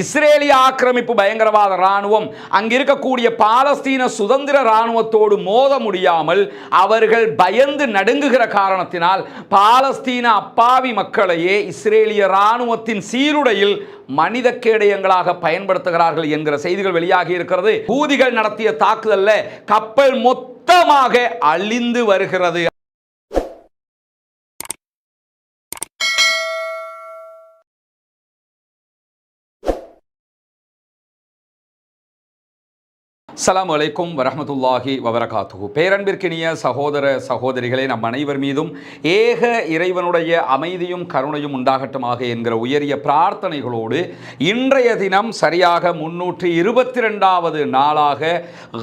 இஸ்ரேலிய ஆக்கிரமிப்பு பயங்கரவாத இராணுவம் அங்கிருக்கக்கூடிய பாலஸ்தீன சுதந்திர இராணுவத்தோடு மோத முடியாமல் அவர்கள் பயந்து நடுங்குகிற காரணத்தினால் பாலஸ்தீன அப்பாவி மக்களையே இஸ்ரேலிய இராணுவத்தின் சீருடையில் மனித கேடயங்களாக பயன்படுத்துகிறார்கள் என்கிற செய்திகள் வெளியாகி இருக்கிறது. பூதிகள் நடத்திய தாக்குதல்ல கப்பல் மொத்தமாக அழிந்து வருகிறது. அஸ்லாம் வலைக்கும் வரமத்துல்லாஹி வபரகாத்து பேரன்பிற்கினிய சகோதர சகோதரிகளே நம் அனைவர் மீதும் ஏக இறைவனுடைய அமைதியும் கருணையும் உண்டாகட்டுமாக என்கிற உயரிய பிரார்த்தனைகளோடு இன்றைய தினம் சரியாக முன்னூற்றி இருபத்தி ரெண்டாவது நாளாக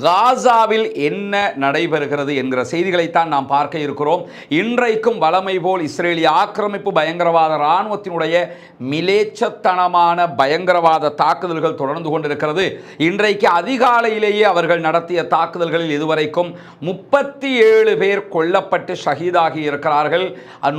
காசாவில் என்ன நடைபெறுகிறது என்கிற செய்திகளைத்தான் நாம் பார்க்க இருக்கிறோம். இன்றைக்கும் வளமை போல் இஸ்ரேலிய ஆக்கிரமிப்பு பயங்கரவாத இராணுவத்தினுடைய மிலேச்சத்தனமான பயங்கரவாத தாக்குதல்கள் தொடர்ந்து கொண்டிருக்கிறது. இன்றைக்கு அதிகாலையிலேயே அவர்கள் நடத்திய தாக்குதல்களில் இதுவரைக்கும் முப்பத்தி ஏழு பேர் கொல்லப்பட்டு ஷஹீதாகி இருக்கிறார்கள்.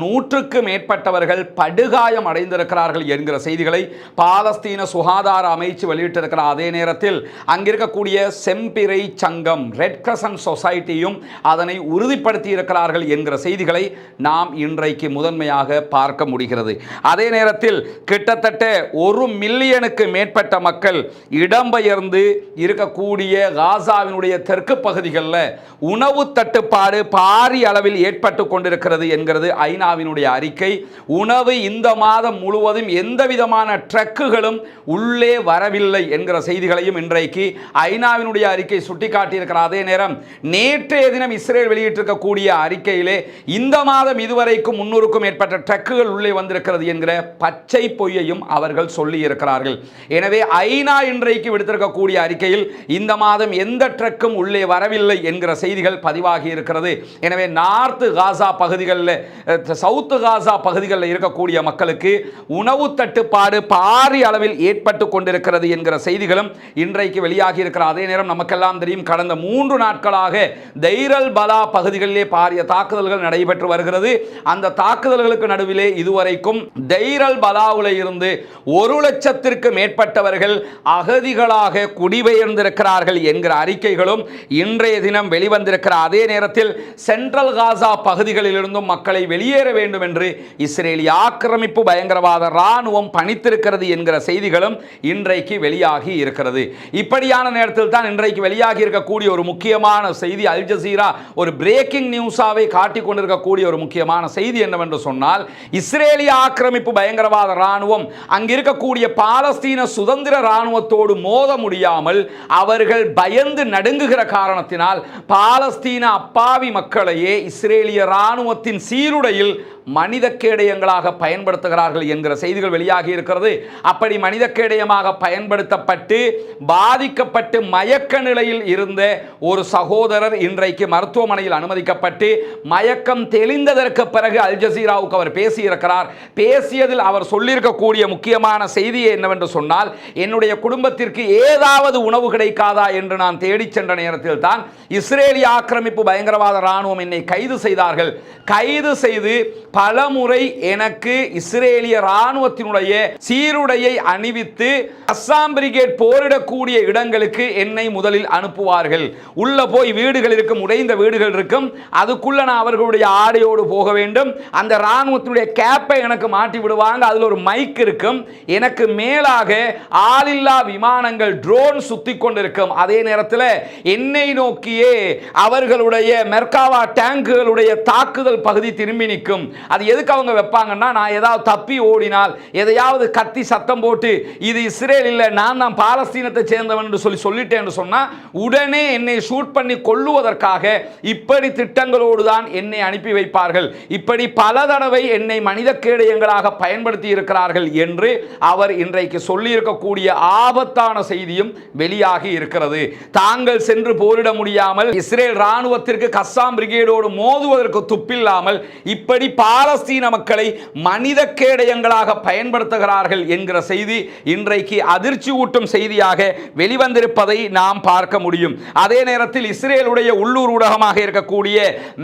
நூற்றுக்கு மேற்பட்டவர்கள் படுகாயம் அடைந்திருக்கிறார்கள் என்கிற செய்திகளை பாலஸ்தீன சுகாதார அமைச்சு வெளியிட்டிருக்கிற அதே நேரத்தில் அங்கிருக்கக்கூடிய செம்பிரை சங்கம் ரெட் கிரசன் சொசைட்டியும் அதனை உறுதிப்படுத்தி இருக்கிறார்கள் என்கிற செய்திகளை நாம் இன்றைக்கு முதன்மையாக பார்க்க முடிகிறது. அதே நேரத்தில் கிட்டத்தட்ட ஒரு மில்லியனுக்கு மேற்பட்ட மக்கள் இடம்பெயர்ந்து இருக்கக்கூடிய காசாவினுடைய தெற்கு பகுதிகளில் உணவு தட்டுப்பாடு பாரிய அளவில் ஏற்பட்டு கொண்டிருக்கிறது என்கிறது ஐநாவினுடைய அறிக்கை. உணவு இந்த மாதம் முழுவதும் எந்த விதமான ட்ரக்குகளும் உள்ளே வரவில்லை என்கிற செய்திகளையும் இன்றைக்கு ஐநாவினுடைய அறிக்கை சுட்டிக்காட்டியிருக்கிற அதே நேரம் நேற்றைய தினம் இஸ்ரேல் வெளியிட்டிருக்கக்கூடிய அறிக்கையிலே இந்த மாதம் இதுவரைக்கும் முன்னூறுக்கும் மேற்பட்ட ட்ரக்குகள் உள்ளே வந்திருக்கிறது என்கிற பச்சை பொய்யையும் அவர்கள் சொல்லி இருக்கிறார்கள் எனவே ஐநா இன்றைக்கு விடுத்திருக்கக்கூடிய அறிக்கையில் இந்த மாதம் எந்த ட்ரக்கும் உள்ளே வரவில்லை என்கிற செய்திகள் பதிவாகி இருக்கிறது. எனவே நார்த்து காசா பகுதிகளில் சவுத்து காசா பகுதிகளில் இருக்கக்கூடிய மக்களுக்கு உணவு தட்டுப்பாடு பாரிய அளவில் ஏற்பட்டு கொண்டிருக்கிறது என்கிற செய்திகளும் இன்றைக்கு வெளியாகி இருக்கிற அதே நேரம் நமக்கெல்லாம் தெரியும் கடந்த மூன்று நாட்களாக தைரல் பலா பகுதிகளிலே பாரிய தாக்குதல்கள் நடைபெற்று வருகிறது. அந்த தாக்குதல்களுக்கு நடுவிலே இதுவரைக்கும் தைரல் பலாவில் இருந்து ஒரு லட்சத்திற்கு மேற்பட்டவர்கள் அகதிகளாக குடிபெயர்ந்திருக்கிறார்கள் என்கிற அறிக்கைகளும் இன்றைய தினம் வெளிவந்திருக்கிற அதே நேரத்தில் சென்ட்ரல் காசா பகுதிகளிலிருந்தும் மக்களை வெளியேற வேண்டும் என்று இஸ்ரேலிய ஆக்கிரமிப்பு பயங்கரவாத இராணுவம் பணித்திருக்கிறது என்கிற செய்திகளும் இன்றைக்கு வெளியாகி இருக்கிறது. இப்படியான நேரத்தில் தான் இன்றைக்கு வெளியாகி இருக்கக்கூடிய ஒரு முக்கியமான செய்தி அல் ஜசீரா ஒரு பிரேக்கிங் நியூஸாவை காட்டிக் கொண்டிருக்கக்கூடிய ஒரு முக்கியமான செய்தி என்னவென்று சொன்னால் இஸ்ரேலிய ஆக்கிரமிப்பு பயங்கரவாத இராணுவம் அங்கிருக்கக்கூடிய பாலஸ்தீன சுதந்திர இராணுவத்தோடு மோத முடியாமல் அவர்கள் பயந்து நடுங்குகிற காரணத்தினால் பாலஸ்தீன அப்பாவி மக்களையே இஸ்ரேலிய இராணுவத்தின் சீருடையில் மனித கேடயங்களாக பயன்படுத்துகிறார்கள் என்கிற செய்திகள் வெளியாகி இருக்கிறது. அப்படி மனித கேடயமாக பயன்படுத்தப்பட்டு பாதிக்கப்பட்டு மயக்க நிலையில் இருந்த ஒரு சகோதரர் இன்றைக்கு மருத்துவமனையில் அனுமதிக்கப்பட்டு மயக்கம் தெளிந்ததற்கு பிறகு அல் ஜசீராவுக்கு அவர் பேசியிருக்கிறார். பேசியதில் அவர் சொல்லியிருக்கக்கூடிய முக்கியமான செய்தி என்னவென்று சொன்னால் என்னுடைய குடும்பத்திற்கு ஏதாவது உணவு கிடைக்காதா என்று நான் தேடிச் சென்ற நேரத்தில் தான் இஸ்ரேலிய ஆக்கிரமிப்பு பயங்கரவாத இராணுவம் என்னை கைது செய்தார்கள். கைது செய்து பலமுறை எனக்கு இஸ்ரேலிய இராணுவத்தினுடைய சீருடையை அணிவித்து அஸ்ஸாம் பிரிகேட் போரிடக்கூடிய இடங்களுக்கு என்னை முதலில் அனுப்புவார்கள். உள்ள போய் வீடுகள் இருக்கும் உடைந்த வீடுகள் இருக்கும். அதுக்குள்ள நான் அவர்களுடைய ஆடையோடு போக வேண்டும். அந்த இராணுவத்தினுடைய கேப்பை எனக்கு மாட்டி விடுவாங்க. அதில் ஒரு மைக் இருக்கும். எனக்கு மேலாக ஆளில்லா விமானங்கள் ட்ரோன் சுத்தி கொண்டிருக்கும். அதை நேரத்தில் என்னை நோக்கியே அவர்களுடைய மெர்காவா டேங்குகளுடைய தாக்குதல் பகுதி திரும்பி நிற்கும். அது எதுக்கு அவங்க வைப்பாங்கன்னா நான் ஏதாவது தப்பி ஓடினால் எதையாவது கத்தி சத்தம் போட்டு இது இஸ்ரேல் இல்லை நான் தான் பாலஸ்தீனத்தை சேர்ந்தவன் என்று சொல்லி சொல்லிட்டேன் சொன்னால் உடனே என்னை ஷூட் பண்ணி கொல்லுவதற்காக இப்படி திட்டங்களோடு தான் என்னை அனுப்பி வைப்பார்கள். இப்படி பல தடவை என்னை மனித கேடயங்களாக பயன்படுத்தி இருக்கிறார்கள் என்று அவர் இன்றைக்கு சொல்லியிருக்கக்கூடிய ஆபத்தான செய்தியும் வெளியாகி இருக்கிறது. தாங்கள் சென்று போரிட முடியாமல் இஸ்ரேல் ராணுவத்திற்கு கஸ்ஸாம் பிரிகேடோடு மோதுவதற்கு துப்பில்லாமல் இப்படி பாலஸ்தீன மக்களை மனித கேடயங்களாக பயன்படுத்துகிறார்கள் என்கிற செய்தி இன்றைக்கு அதிர்ச்சி ஊட்டும் செய்தியாக வெளிவந்திருப்பதை நாம் பார்க்க முடியும். அதே நேரத்தில் இஸ்ரேலுடைய உள்ளூர் ஊடகமாக இருக்கக்கூடிய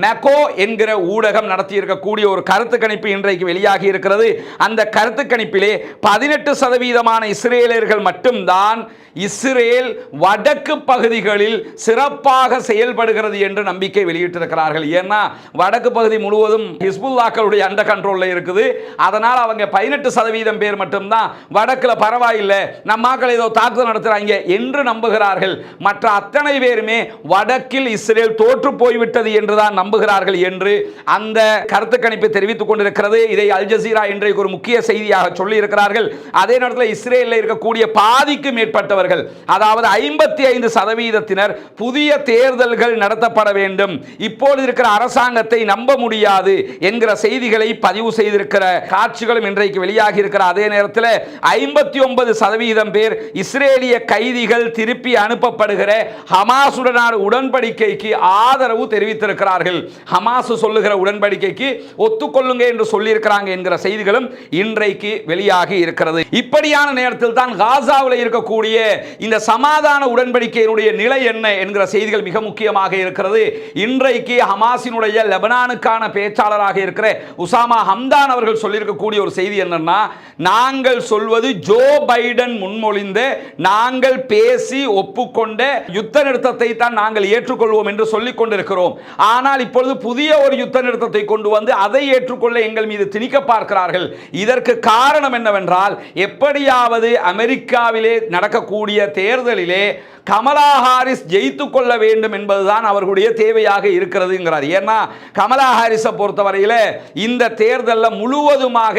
மெக்கோ என்கிற ஊடகம் நடத்தியிருக்கக்கூடிய ஒரு கருத்து கணிப்பு இன்றைக்கு வெளியாகி இருக்கிறது. அந்த கருத்து கணிப்பிலே பதினெட்டு சதவீதமான இஸ்ரேலர்கள் மட்டும்தான் இஸ்ரேல் வடக்கு வடக்கு பகுதிகளில் சிறப்பாக செயல்படுகிறது என்று நம்பிக்கை வெளியிட்டிருக்கிறார்கள். ஏன்னா வடக்கு பகுதி முழுவதும் ஹிஸ்புல்லாக்களுடைய அண்டர் கண்ட்ரோலில் இருக்குது. அதனால் அவங்க பதினெட்டு சதவீதம் பேர் மட்டும்தான் வடக்கில் பரவாயில்லை நம்ம மக்கள் ஏதோ தாக்குதல் நடத்துகிறாங்க என்று நம்புகிறார்கள். மற்ற அத்தனை பேருமே வடக்கில் இஸ்ரேல் தோற்று போய்விட்டது என்றுதான் நம்புகிறார்கள் என்று அந்த கருத்து கணிப்பு தெரிவித்துக் கொண்டிருக்கிறது. இதை அல் ஜசீரா இன்றைக்கு ஒரு முக்கிய செய்தியாக சொல்லி இருக்கிறார்கள் அதே நேரத்தில் இஸ்ரேலில் இருக்கக்கூடிய பாதிக்கு மேற்பட்டவர்கள் அதாவது ஐம்பத்தி ஐந்து சதவீதத்தினர் புதிய தேர்தல்கள் நடத்தப்பட வேண்டும். இப்போது இருக்கிற அரசாங்கத்தை நம்ப முடியாது என்கிற செய்திகளை பதிவு செய்திருக்கிற காட்சிகளும் இன்றைக்கு வெளியாகி இருக்கிற அதே நேரத்தில் ஐம்பத்தி ஒன்பது சதவீதம் பேர் இஸ்ரேலிய கைதிகள் திருப்பி அனுப்பப்படுகிற ஹமாசுடனான உடன்படிக்கைக்கு ஆதரவு தெரிவித்திருக்கிறார்கள். ஹமாஸ் சொல்லுகிற உடன்படிக்கைக்கு ஒத்துக்கொள்ளுங்க என்று சொல்லியிருக்கிறாங்க என்கிற செய்திகளும் இன்றைக்கு வெளியாகி இருக்கிறது. இப்படியான நேரத்தில் தான் காசாவில் இருக்கக்கூடிய இந்த சமாதான உடன்படிக்கையினுடைய நிலை என்ன என்கிற செய்திகள் மிக முக்கியமாக இருக்கிறது. இன்றைக்கு ஹமாஸினுடைய லெபனானுக்கான பேச்சாளராக இருக்கிற உசாமா ஹம்தான் அவர்கள் சொல்லியிருக்கக்கூடிய ஒரு செய்தி என்னன்னா நாங்கள் சொல்வது ஜோ பைடன் முன்மொழிந்து நாங்கள் பேசி ஒப்புக்கொண்ட யுத்த நிறுத்தத்தை தான் நாங்கள் ஏற்றுக்கொள்வோம் என்று சொல்லிக் கொண்டிருக்கிறோம். ஆனால் இப்பொழுது புதிய ஒரு யுத்த நிறுத்தத்தை கொண்டு வந்து அதை ஏற்றுக்கொள்ள எங்கள் மீது திணிக்க பார்க்கிறார்கள். இதற்கு காரணம் என்னவென்றால் எப்படியாவது அமெரிக்காவிலே நடக்கக்கூடிய தேர்தலிலே கமலா ஹாரிஸ் ஜெயித்து கொள்ள வேண்டும் என்பதுதான் அவர்களுடைய தேவையாக இருக்கிறதுங்கிறார். ஏன்னா கமலா ஹாரிஸை பொறுத்தவரையில் இந்த தேர்தலில் முழுவதுமாக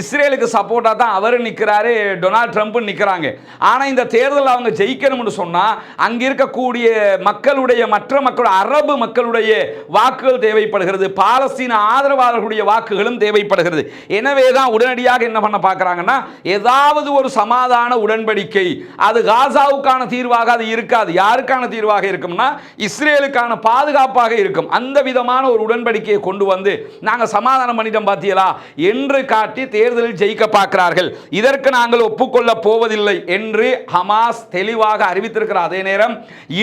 இஸ்ரேலுக்கு சப்போர்ட்டாக தான் அவர் நிற்கிறாரு டொனால்ட் ட்ரம்ப் நிற்கிறாங்க ஆனால் இந்த தேர்தலில் அவங்க ஜெயிக்கணும்னு சொன்னால் அங்கே இருக்கக்கூடிய மக்களுடைய மற்ற மக்கள் அரபு மக்களுடைய வாக்குகள் தேவைப்படுகிறது. பாலஸ்தீன ஆதரவாளர்களுடைய வாக்குகளும் தேவைப்படுகிறது. எனவே தான் உடனடியாக என்ன பண்ண பார்க்குறாங்கன்னா ஏதாவது ஒரு சமாதான உடன்படிக்கை அது காசாவுக்கான தீர்வாக அது இருக்காது. யாருக்கான தீர்வாக இருக்கும்னா இஸ்ரேலுக்கான பாதுகாப்பாக இருக்கும். அந்த விதமான ஒரு உடன்படிக்கையை கொண்டு வந்து நாங்கள் சமாதானம் பண்ணிட்டோம் பார்த்தீங்களா என்று காட்டி தேர்தலில் ஜெயிக்க பார்க்கிறார்கள். இதற்கு நாங்கள் ஒப்புக்கொள்ள போவதில்லை என்று ஹமாஸ் தெளிவாக அறிவித்திருக்கிற அதே நேரம்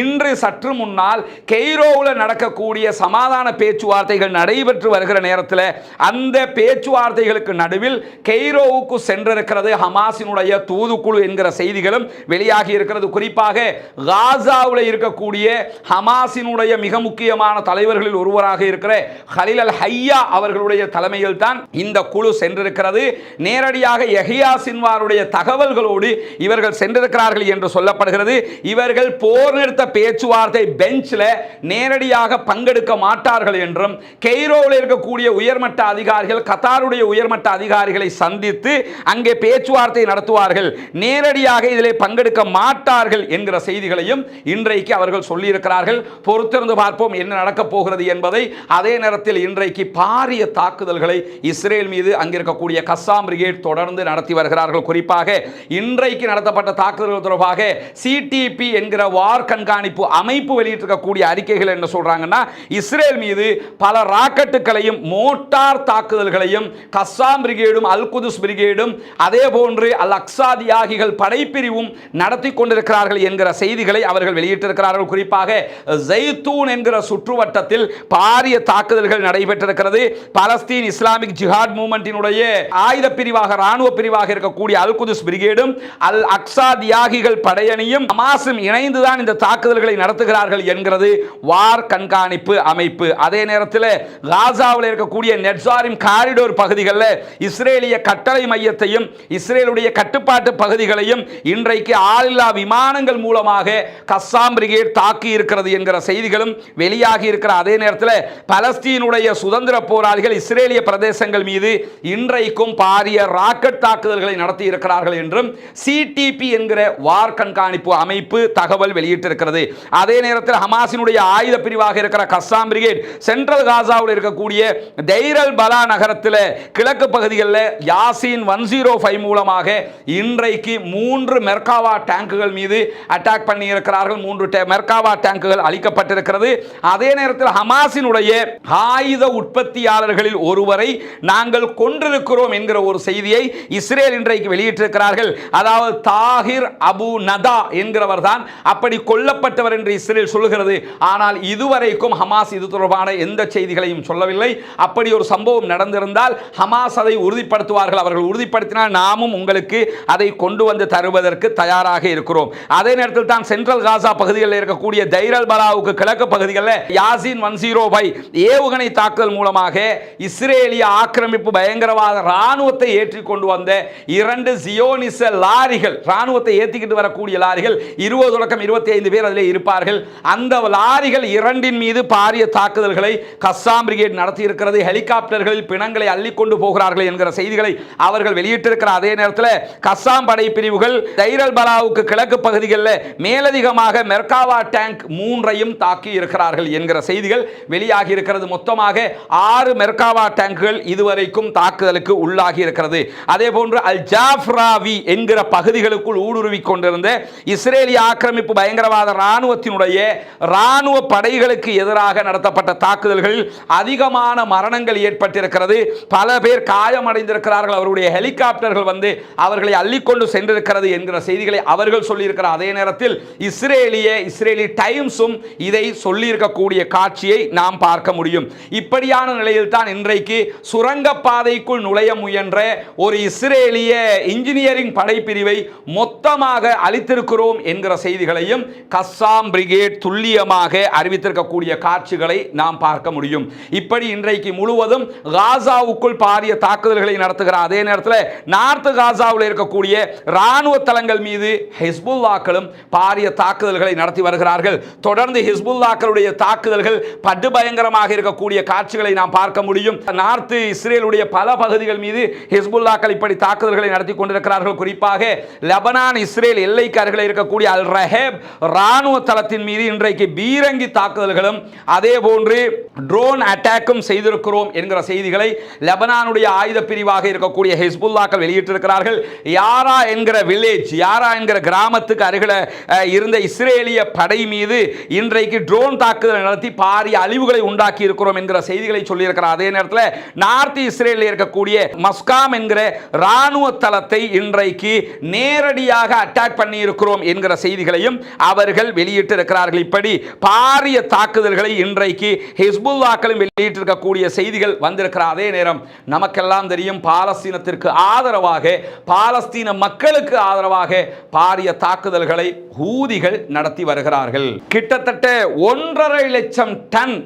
இன்று சற்று முன்னால் கெய்ரோவில் நடக்கக்கூடிய சமாதான பேச்சுவார்த்தைகள் நடைபெற்று வருகிற நேரத்தில் அந்த பேச்சுவார்த்தைகளுக்கு நடுவில் கெய்ரோவுக்கு சென்றிருக்கிறது ஹமாஸினுடைய தூதுக்குழு என்கிற செய்திகளும் வெளியாகி இருக்கிறது. குறிப்பாக காசாவில் இருக்கக்கூடிய ஹமாஸினுடைய மிக முக்கியமான தலைவர்களில் ஒருவராக இருக்கிற ஹலில் அல் ஹையா அவர்களுடைய தலைமையில் தான் இந்த குழு சென்றிருக்கிறது. நேரடியாக எஹியா சின்வாருடைய தகவல்களோடு இவர்கள் சென்றிருக்கிறார்கள் என்று சொல்லப்படுகிறது. இவர்கள் போர் நிறுத்த பேச்சுவார்த்தை பெஞ்சில் நேரடியாக பங்கெடுக்க மாட்டார்கள் என்றும் கெய்ரோவில் இருக்கக்கூடிய உயர்மட்ட அதிகாரிகள் கத்தாருடைய உயர்மட்ட அதிகாரிகளை சந்தித்து அங்கே பேச்சுவார்த்தை நடத்துவார்கள். நேரடியாக இதில் பங்கெடுக்க மாட்டார்கள் என்கிற செய்திகளையும் இன்றைக்கு அவர்கள் சொல்லியிருக்கிறார்கள். பொறுத்திருந்து பார்ப்போம் என்ன நடக்கப் போகிறது என்பதை. அதே நேரத்தில் இன்றைக்கு பாரிய தாக்குதல்களை இஸ்ரேல் மீது அங்கிருக்கக்கூடிய கஸ்ஸாம் பிரிகேட் தொடர்ந்து நடத்தி வருகிறார்கள். குறிப்பாக இன்றைக்கு நடத்தப்பட்ட தாக்குதல்கள் தொடர்பாக சிடிபி என்கிற வார் கண்காணிப்பு அமைப்பு வெளியிட்டிருக்கக்கூடிய அறிக்கைகள் என்ன சொல்றாங்கன்னா இஸ்ரேல் மீது பல ராக்கெட்டுகளையும் மோட்டார் தாக்குதல்களையும் கஸ்ஸாம் பிரிகேடும் அல் குதுஸ் பிரிகேடும் அதே போன்று அல் அக்சாதியாகிகள் படைப்பிரிவும் நடத்தி கொண்டிருக்கிறார்கள் என்கிற செய்திகளை அவர்கள் வெளியிட்டிருக்கிறார்கள். குறிப்பாக ஜெய்தூன் என்கிற சுற்றுவட்டத்தில் பாரிய தாக்குதல்கள் நடைபெற்றிருக்கிறது. பலஸ்தீன் இஸ்லாமிக் ஜிஹாத் மூமெண்டினுடைய ஆயுத பிரிவாக ராணுவ பிரிவாக இருக்கக்கூடிய அல் குதுஸ் பிரிகேடும் அல் அக்ஸா தியாகிகள் படையணியும் ஹமாஸும் இணைந்துதான் இந்த தாக்குதல்களை நடத்துகிறார்கள் என்கிறது வார் கண்காணிப்பு அமைப்பு. அதே நேரத்தில் காசாவில் இருக்கக்கூடிய நெட்சாரிம் காரிடோர் பகுதிகளில் இஸ்ரேலிய கட்டளை மையத்தையும் இஸ்ரேலுடைய கட்டுப்பாட்டு பகுதிகளையும் இன்றைக்கு ஆளில்லா விமானங்கள் மூலமாக எதிராக கஸ்ஸாம் பிரிகேட் தாக்கி இருக்கிறது என்கிற செய்திகளும் வெளியாகி இருக்கிற அதே நேரத்தில் பலஸ்தீனுடைய சுதந்திர போராளிகள் இஸ்ரேலிய பிரதேசங்கள் மீது இன்றைக்கும் பாரிய ராக்கெட் தாக்குதல்களை நடத்தி இருக்கிறார்கள் என்றும் சிடிபி என்கிற வார் கண்காணிப்பு அமைப்பு தகவல் வெளியிட்டிருக்கிறது. அதே நேரத்தில் ஹமாசினுடைய ஆயுத பிரிவாக இருக்கிற கஸ்ஸாம் பிரிகேட் சென்ட்ரல் காசாவில் இருக்கக்கூடிய தைரல் பலா நகரத்தில் கிழக்கு பகுதிகளில் யாசின் ஒன் ஜீரோ ஃபைவ் மூலமாக இன்றைக்கு மூன்று மெர்காவா டேங்குகள் மீது அட்டாக் பண்ணி பண்ணி இருக்கிறார்கள் மூன்று மெர்காவா டேங்குகள் அளிக்கப்பட்டிருக்கிறது அதே நேரத்தில் ஹமாஸினுடைய ஆயுத உற்பத்தியாளர்களில் ஒருவரை நாங்கள் கொன்றிருக்கிறோம் என்கிற ஒரு செய்தியை இஸ்ரேல் இன்றைக்கு வெளியிட்டிருக்கிறார்கள். அதாவது தாகிர் அபு நதா என்கிறவர் தான் அப்படி கொல்லப்பட்டவர் என்று இஸ்ரேல் சொல்லுகிறது. ஆனால் இதுவரைக்கும் ஹமாஸ் இது தொடர்பான எந்த செய்திகளையும் சொல்லவில்லை. அப்படி ஒரு சம்பவம் நடந்திருந்தால் ஹமாஸ் அதை உறுதிப்படுத்துவார்கள். அவர்கள் உறுதிப்படுத்தினால் நாமும் உங்களுக்கு அதை கொண்டு வந்து தருவதற்கு தயாராக இருக்கிறோம். அதே நேரத்தில் தான் சென்ட்ரல் காசா பகுதிகளில் இருக்கக்கூடிய தைரல் பலாவுக்கு கிழக்கு பகுதிகளில் யாசின் ஒன் ஜீரோ ஃபைவ் ஏவுகணை தாக்குதல் மூலமாக இஸ்ரேலிய ஆக்கிரமிப்பு பயங்கரவாத இராணுவத்தை ஏற்றி கொண்டு வந்த இரண்டு ஜியோனிச லாரிகள் இராணுவத்தை ஏற்றிக்கிட்டு வரக்கூடிய லாரிகள் இருபது தொடக்கம் இருபத்தி ஐந்து பேர் அதில் இருப்பார்கள். அந்த லாரிகள் இரண்டின் மீது பாரிய தாக்குதல்களை கஸ்ஸாம் பிரிகேட் நடத்தியிருக்கிறது. ஹெலிகாப்டர்களில் பிணங்களை அள்ளிக்கொண்டு போகிறார்கள் என்கிற செய்திகளை அவர்கள் வெளியிட்டிருக்கிற அதே நேரத்தில் கஸ்ஸாம் படை பிரிவுகள் தைரல் பலாவுக்கு கிழக்கு பகுதிகளில் மேலதிகமாக மெர்காவா டேங்க் மூன்றையும் தாக்கி இருக்கிறார்கள் என்கிற செய்திகள் வெளியாகி இருக்கிறது. மொத்தமாக ஆறு மெர்காவா டேங்குகள் இதுவரைக்கும் தாக்குதலுக்கு உள்ளாகி இருக்கிறது. அதே போன்று அல் ஜாஃப்ராவி என்கிற பகுதிகளுக்குள் ஊடுருவி கொண்டிருந்த இஸ்ரேலிய ஆக்கிரமிப்பு பயங்கரவாத இராணுவத்தினுடைய இராணுவ படைகளுக்கு எதிராக நடத்தப்பட்ட தாக்குதல்களில் அதிகமான மரணங்கள் ஏற்பட்டிருக்கிறது. பல பேர் காயமடைந்திருக்கிறார்கள். அவருடைய ஹெலிகாப்டர்கள் வந்து அவர்களை அள்ளிக்கொண்டு சென்றிருக்கிறது என்கிற செய்திகளை அவர்கள் சொல்லியிருக்கிறார். அதே நேரத்தில் இஸ்ரேலிய இஸ்ரேலி டைம்ஸும் இதை சொல்லியிருக்கக்கூடிய காட்சியை நாம் பார்க்க முடியும். இப்படியான நிலையில் தான் இன்றைக்கு சுரங்கப்பாதைக்குள் நுழைய முயன்ற ஒரு இஸ்ரேலிய இன்ஜினியரிங் படைப்பிரிவை மொத்தமாக அளித்திருக்கிறோம் என்கிற செய்திகளையும் கஸ்ஸாம் பிரிகேட் துல்லியமாக அறிவித்திருக்கக்கூடிய காட்சிகளை நாம் பார்க்க முடியும். இப்படி இன்றைக்கு முழுவதும் காசாவுக்குள் பாரிய தாக்குதல்களை நடத்துகிற அதே நேரத்தில் நார்த் காசாவில் இருக்கக்கூடிய இராணுவ தளங்கள் மீது ஹெஸ்புல்லாக்களும் பாரிய பாரிய தாக்குதல்களை நடத்தி வருகிறார்கள். தொடர்ந்து ஹிஸ்புல்லாக்களுடைய தாக்குதல்கள் படுபயங்கரமாக இருக்கக்கூடிய காட்சிகளை நாம் பார்க்க முடியும். நார்த் இஸ்ரேலுடைய பல பகுதிகள் மீது ஹிஸ்புல்லாக்கள் இப்படி தாக்குதல்களை நடத்தி கொண்டிருக்கிறார்கள். குறிப்பாக லெபனான் இஸ்ரேல் எல்லைக்கு அருகில் இருக்கக்கூடிய அல் ரஹேப் ராணுவ தளத்தின் மீது இன்றைக்கு பீரங்கி தாக்குதல்களும் அதே போன்று ட்ரோன் அட்டாக்கும் செய்திருக்கிறோம் என்கிற செய்திகளை லெபனானுடைய ஆயுத பிரிவாக இருக்கக்கூடிய ஹிஸ்புல்லாக்கள் வெளியிட்டிருக்கிறார்கள். யாரா என்கிற வில்லேஜ் யாரா என்கிற கிராமத்துக்கு அருகில இருந்த இஸ்ரேலிய படை மீது இன்றைக்கு ட்ரோன் தாக்குதல் நடத்தி பாரிய அழிவுகளை உண்டாக்கி இருக்கிறோம் என்கிற செய்திகளை சொல்லியிருக்கிறார். அதே நேரத்தில் நார்த் இஸ்ரேலில் இருக்கக்கூடிய மஸ்காம் என்கிற ராணுவ தளத்தை இன்றைக்கு நேரடியாக அட்டாக் பண்ணி இருக்கிறோம் என்கிற செய்திகளையும் அவர்கள் வெளியிட்டிருக்கிறார்கள். இப்படி பாரிய தாக்குதல்களை இன்றைக்கு ஹிஸ்புல்லாக்களும் வெளியிட்டிருக்கக்கூடிய செய்திகள் வந்திருக்கிற அதே நேரம் நமக்கெல்லாம் தெரியும் பாலஸ்தீனத்திற்கு ஆதரவாக பாலஸ்தீன மக்களுக்கு ஆதரவாக பாரிய தாக்குதல்களை ஊதிகள் நடத்தி வருகிறார்கள். கிட்டத்தட்ட ஒன்றரை லட்சம் டன்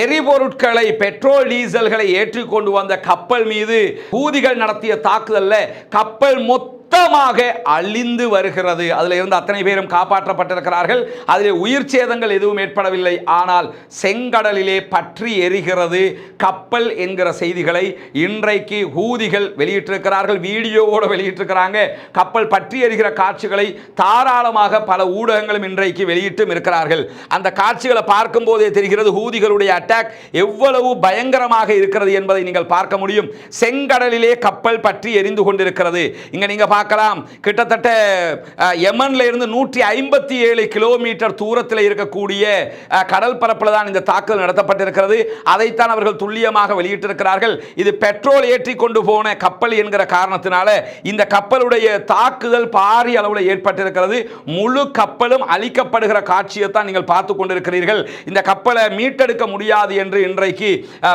எரிபொருட்களை பெட்ரோல் டீசல்களை ஏற்றி கொண்டு வந்த கப்பல் மீது ஊதிகள் நடத்திய தாக்குதல்ல கப்பல் மொத்த மொத்தமாக அழிந்து வருகிறது. அதில் இருந்து அத்தனை பேரும் காப்பாற்றப்பட்டிருக்கிறார்கள். அதில் உயிர் சேதங்கள் எதுவும் ஏற்படவில்லை. ஆனால் செங்கடலிலே பற்றி எரிகிறது. கப்பல் என்கிற செய்திகளை இன்றைக்கு ஹூதிகள் வெளியிட்டிருக்கிறார்கள். வீடியோவோடு வெளியிட்டிருக்கிறாங்க. கப்பல் பற்றி எரிகிற காட்சிகளை தாராளமாக பல ஊடகங்களும் இன்றைக்கு வெளியிட்டும் இருக்கிறார்கள். அந்த காட்சிகளை பார்க்கும்போதே தெரிகிறது ஹூதிகளுடைய அட்டாக் எவ்வளவு பயங்கரமாக இருக்கிறது என்பதை நீங்கள் பார்க்க முடியும். செங்கடலிலே கப்பல் பற்றி எரிந்து கொண்டிருக்கிறது. இங்கே நீங்கள் பார்க்கலாம். கிட்டத்தட்ட அஹ், யமன்ல இருந்து நூற்றி ஐம்பத்தி ஏழு கிலோமீட்டர் தூரத்தில் இருக்கக்கூடிய கடல் பரப்பில் தான் இந்த தாக்குதல் நடத்தப்பட்டிருக்கிறது. அதைத்தான் அவர்கள் துல்லியமாக வெளியிட்டிருக்கிறார்கள். இது பெட்ரோல் ஏற்றி கொண்டு போன கப்பல் என்கிற காரணத்தினால இந்த கப்பலுடைய தாக்குதல் பாரிய அளவில் ஏற்பட்டிருக்கிறது. முழு கப்பலும் அழிக்கப்படுகிற காட்சியை தான் நீங்கள் பார்த்து கொண்டிருக்கிறீர்கள். இந்த கப்பலை மீட்டெடுக்க முடியாது என்று இன்றைக்கு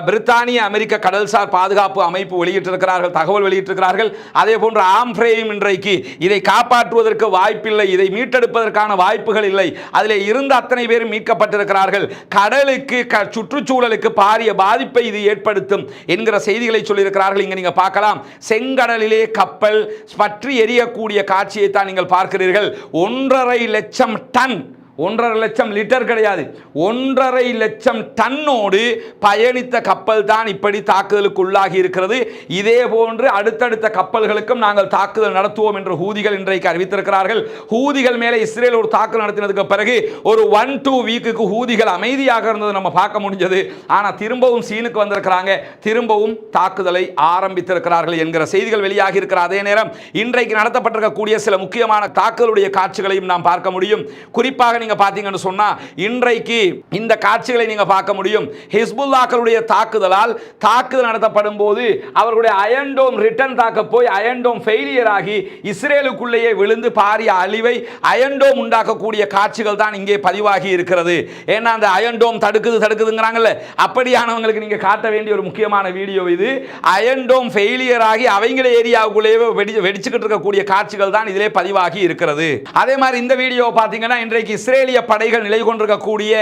பிரித்தானிய அமெரிக்க கடல்சார் பாதுகாப்பு அமைப்பு வெளியிட்டிருக்கிறார்கள் தகவல் வெளியிட்டிருக்கிறார்கள். அதே போன்று ஆம்ஃப்ரேம் இன்றைக்கு இதை காப்பாற்றுவதற்கு வாய்ப்பில்லை இதை மீட்டெடுப்பதற்கான வாய்ப்புகள் இல்லை. அதில் இருந்த அத்தனை பேரும் மீட்கப்பட்டிருக்கிறார்கள். கடலுக்கு க- சுற்றுச்சூழலுக்கு பாரிய பாதிப்பை இது ஏற்படுத்தும் என்கிற செய்திகளை சொல்லியிருக்கிறார்கள். இங்க நீங்க பார்க்கலாம். செங்கடலிலே கப்பல் பற்றி எரியக்கூடிய காட்சியை தான் நீங்கள் பார்க்கிறீர்கள். ஒன்றரை லட்சம் டன் ஒன்றரை லட்சம் லிட்டர் கிடையாது. ஒன்றரை லட்சம் டன்னோடு பயணித்த கப்பல் தான் இப்படி தாக்குதலுக்கு உள்ளாகி இருக்கிறது. இதே போன்று அடுத்தடுத்த கப்பல்களுக்கும் நாங்கள் தாக்குதல் நடத்துவோம் என்று ஹூதிகள் இன்றைக்கு அறிவித்திருக்கிறார்கள். ஹூதிகள் மேலே இஸ்ரேல் ஒரு தாக்குதல் நடத்தினதுக்கு பிறகு ஒரு ஒன் டூ வீக்குக்கு ஹூதிகள் அமைதியாக இருந்தது நம்ம பார்க்க முடிஞ்சது. ஆனால் திரும்பவும் சீனுக்கு வந்திருக்கிறாங்க. திரும்பவும் தாக்குதலை ஆரம்பித்திருக்கிறார்கள் என்கிற செய்திகள் வெளியாகி இருக்கிற அதே நேரம் இன்றைக்கு நடத்தப்பட்டிருக்கக்கூடிய சில முக்கியமான தாக்குதலுடைய காட்சிகளையும் நாம் பார்க்க முடியும். குறிப்பாக நீங்கள் பார்த்தீங்கன்னு சொன்னால் இன்றைக்கு இந்த காட்சிகளை நீங்கள் பார்க்க முடியும். ஹிஸ்புல்லாக்களுடைய தாக்குதலால் தாக்குதல் நடத்தப்படும் போது அவர்களுடைய அயன்டோம் ரிட்டர்ன் தாக்க போய் அயன்டோம் ஃபெயிலியர் ஆகி இஸ்ரேலுக்குள்ளேயே விழுந்து பாரிய அழிவை அயன்டோம் உண்டாக்கக்கூடிய காட்சிகள் தான் இங்கே பதிவாகி இருக்கிறது. ஏன்னா அந்த அயன்டோம் தடுக்குது தடுக்குதுங்கிறாங்கல்ல? அப்படியானவங்களுக்கு நீங்கள் காட்ட வேண்டிய ஒரு முக்கியமான வீடியோ இது. அயன்டோம் ஃபெயிலியர் ஆகி அவங்கள ஏரியாவுக்குள்ளேயே வெடி வெடிச்சுக்கிட்டு இருக்கக்கூடிய காட்சிகள் தான் இதிலே பதிவாகி இருக்கிறது. அதே மாதிரி இந்த வீடியோ பார்த்தீங்கன்னா இன்றைக்கு இஸ்ரேலிய படைகள் நிலை கொண்டிருக்கக்கூடிய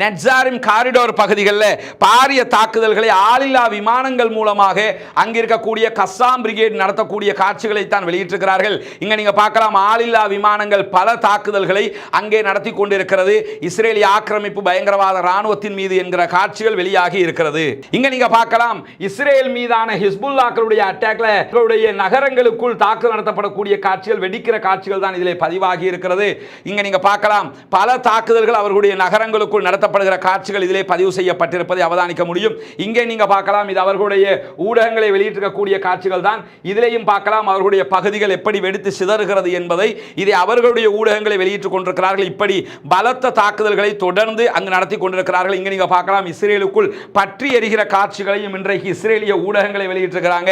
நெட்சாரிம் காரிடோர் பகுதிகளில் பாரிய தாக்குதல்களை ஆளில்லா விமானங்கள் மூலமாக அங்கே இருக்கக்கூடிய கஸ்ஸாம் பிரிகேட் நடத்தக்கூடிய காட்சிகளை தான் வெளியிட்டிருக்கிறார்கள். இங்கே நீங்கள் பார்க்கலாம் ஆளில்லா விமானங்கள் பல தாக்குதல்களை அங்கே நடத்தி கொண்டிருக்கிறது. இஸ்ரேலிய ஆக்கிரமிப்பு பயங்கரவாத ராணுவத்தின் மீது என்கிற காட்சிகள் வெளியாகி இருக்கிறது. இங்கே நீங்கள் பார்க்கலாம் இஸ்ரேல் மீதான ஹிஸ்புல்லாக்களுடைய அட்டாக்ல அவர்களுடைய நகரங்களுக்குள் தாக்குதல் நடத்தப்படக்கூடிய காட்சிகள் வெடிக்கிற காட்சிகள் தான் இதில் பதிவாகி இருக்கிறது. இங்கே நீங்கள் பார்க்கலாம் பல தாக்குதல்கள் அவர்களுடைய நகரங்களுக்குள் நடத்தப்படுகிற காட்சிகள் இதிலே பதிவு செய்யப்பட்டிருப்பதை அவதானிக்க முடியும். இங்கே நீங்க பார்க்கலாம் இது அவர்களுடைய ஊடகங்களை வெளியிட்டிருக்கக்கூடிய காட்சிகள் தான். இதிலேயும் பார்க்கலாம் அவர்களுடைய பகுதிகள் எப்படி வெடித்து சிதறுகிறது என்பதை இதை அவர்களுடைய ஊடகங்களை வெளியிட்டுக் கொண்டிருக்கிறார்கள். இப்படி பலத்த தாக்குதல்களை தொடர்ந்து அங்கு நடத்தி கொண்டிருக்கிறார்கள். இங்கே நீங்க பார்க்கலாம் இஸ்ரேலுக்குள் பற்றி எறிகிற காட்சிகளையும் இன்றைக்கு இஸ்ரேலிய ஊடகங்களை வெளியிட்டிருக்கிறாங்க.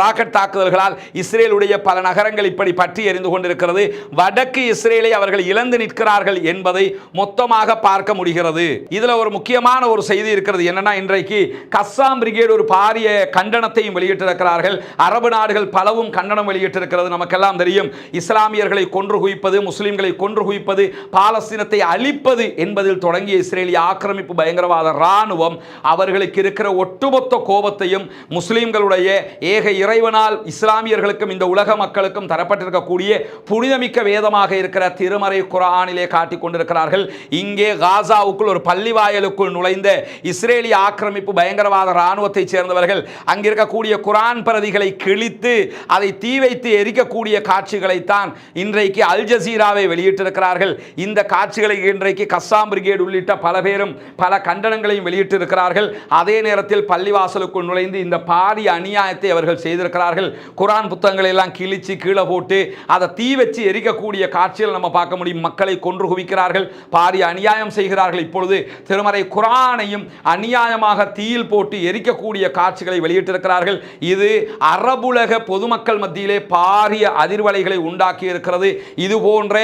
ராக்கெட் தாக்குதல்களால் இஸ்ரேலுடைய பல நகரங்கள் இப்படி பற்றி எரிந்து கொண்டிருக்கிறது. வடக்கு இஸ்ரேலை அவர்கள் இழந்து நிற்கிறார்கள் என்பதை மொத்தமாக பார்க்க முடிகிறது. இதுல ஒரு முக்கியமான ஒரு செய்தி இருக்கிறது. என்னன்னா இன்றைக்கு கஸ்ஸாம் பிரிகேடு ஒரு பாரிய கண்டனத்தையும் வெளியிட்டிருக்கிறார்கள். அரபு நாடுகள் பலவும் கண்டனம் வெளியிட்டிருக்கிறது. நமக்கெல்லாம் தெரியும் இஸ்லாமியர்களை கொன்று குவிப்பது முஸ்லிம்களை கொன்று குவிப்பது பாலஸ்தீனத்தை அழிப்பது என்பதில் தொடங்கிய இஸ்ரேலிய ஆக்கிரமிப்பு பயங்கரவாத ராணுவம் அவர்களுக்கு இருக்கிற ஒட்டுமொத்த கோபத்தையும் முஸ்லிம்களுடைய ஏக இறைவனால் இஸ்லாமியர்களுக்கும் இந்த உலக மக்களுக்கும் தரப்பட்டிருக்கக்கூடிய புனிதமிக்க வேதமாக இருக்கிற திருமறை குரானிலே காட்டிக் கொண்டிருக்கிறார்கள். இங்கே காசாவுக்குள் ஒரு பள்ளி வாயலுக்குள் நுழைந்த இஸ்ரேலிய ஆக்கிரமிப்பு பயங்கரவாத இராணுவத்தைச் சேர்ந்தவர்கள் அங்கே இருக்கக்கூடிய குரான் பிரதிகளை கிழித்து அதை தீ வைத்து எரிக்கக்கூடிய காட்சிகளைத்தான் இன்றைக்கு அல் ஜசீராவை வெளியிட்டிருக்கிறார்கள். இந்த காட்சிகளை இன்றைக்கு கஸ்ஸாம் பிரிகேடு உள்ளிட்ட பல பேரும் பல கண்டனங்களையும் வெளியிட்டிருக்கிறார்கள். அதே நேரத்தில் பள்ளிவாசலுக்குள் நுழைந்து இந்த பாரிய அநியாயத்தை அவர்கள் செய்திருக்கிறார்கள். குரான் புத்தகங்களை எல்லாம் கிழிச்சு கீழே போட்டு அதை தீ வச்சு எரிக்கக்கூடிய காட்சிகள் நம்ம பார்க்க முடியும். மக்களை கொன்று குவிக்கிறார்கள் பாரிய அநியாயம் செய்கிறார்கள். இப்பொழுது திருமறை குரானையும் அநியாயமாக தீயில் போட்டு எரிக்கக்கூடிய காட்சிகளை வெளியிட்டிருக்கிறார்கள். இது அரபுலக பொதுமக்கள் மத்தியிலே பாரிய அதிர்வலைகளை உண்டாக்கி இருக்கிறது இது போன்ற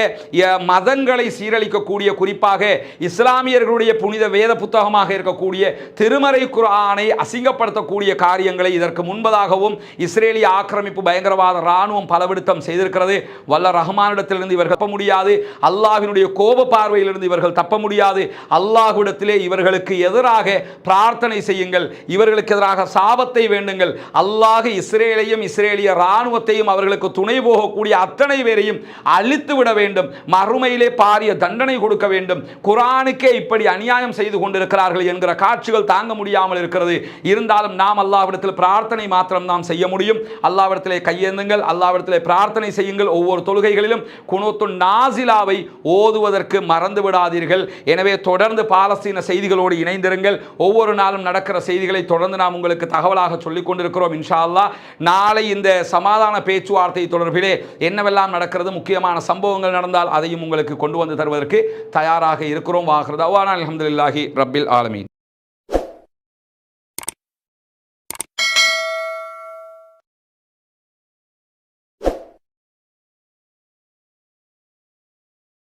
மதங்களை சீரழிக்கக்கூடிய குறிப்பாக இஸ்லாமியர்களுடைய புனித வேத புத்தகமாக இருக்கக்கூடிய திருமறை குரானை அசிங்கப்படுத்தக்கூடிய காரியங்களை இதற்கு முன்பதாகவும் இஸ்ரேலிய ஆக்கிரமிப்பு பயங்கரவாத இராணுவம் பலவிடுத்தம் செய்திருக்கிறது. வல்ல ரஹ்மானிடத்திலிருந்து இவர் தப்ப முடியாது. கோ கோப பார்வையிலிருந்து இவர்கள் தப்ப முடியாது. அல்லாஹுடத்திலே இவர்களுக்கு எதிராக பிரார்த்தனை செய்யுங்கள். இவர்களுக்கு எதிராக சாபத்தை வேண்டுங்கள். அல்லாஹ் இஸ்ரேலையும் இஸ்ரேலிய இராணுவத்தையும் அவர்களுக்கு துணை போகக்கூடிய அத்தனை பேரையும் அழித்து விட வேண்டும். மறுமையிலே பாரிய தண்டனை கொடுக்க வேண்டும். குரானுக்கே இப்படி அநியாயம் செய்து கொண்டிருக்கிறார்கள் என்கிற காட்சிகள் தாங்க முடியாமல் இருக்கிறது. இருந்தாலும் நாம் அல்லாவிடத்தில் பிரார்த்தனை மாத்திரம் நாம் செய்ய முடியும். அல்லாவிடத்திலே கையேந்துங்கள். அல்லாவிடத்திலே பிரார்த்தனை செய்யுங்கள். ஒவ்வொரு தொழுகைகளிலும் குனோத்து நாசிலாவை ஓதுவதற்கு மறந்து விடாதீர்கள் எனவே தொடர்ந்து பாலஸ்தீன செய்திகளோடு இணைந்திருங்கள். ஒவ்வொரு நாளும் நடக்கிற செய்திகளை தொடர்ந்து நாம் உங்களுக்கு தகவலாக சொல்லிக் கொண்டிருக்கிறோம் இன்ஷா அல்லாஹ் நாளை இந்த சமாதான பேச்சுவார்த்தை தொடர்பிலே என்னவெல்லாம் நடக்கிறது முக்கியமான சம்பவங்கள் நடந்தால் அதையும் உங்களுக்கு கொண்டு வந்து தருவதற்கு தயாராக இருக்கிறோம். வாகிறது அவ்வானா அலமதுல்லாஹி ரப்பில் ஆலமீன்.